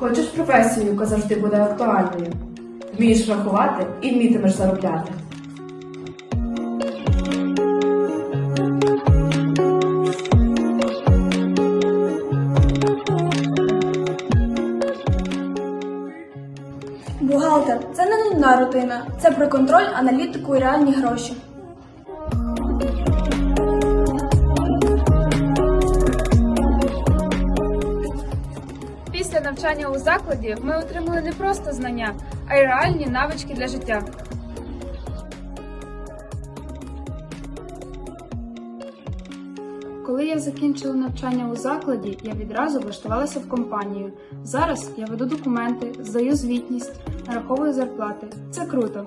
професію, яка завжди буде актуальною. Вмієш рахувати і вмітимеш заробляти. Бухгалтер це не нудна рутина, це про контроль, аналітику і реальні гроші. Після навчання у закладі ми отримали не просто знання, а й реальні навички для життя. Коли я закінчила навчання у закладі, я відразу влаштувалася в компанію. Зараз я веду документи, здаю звітність, нараховую зарплати. Це круто.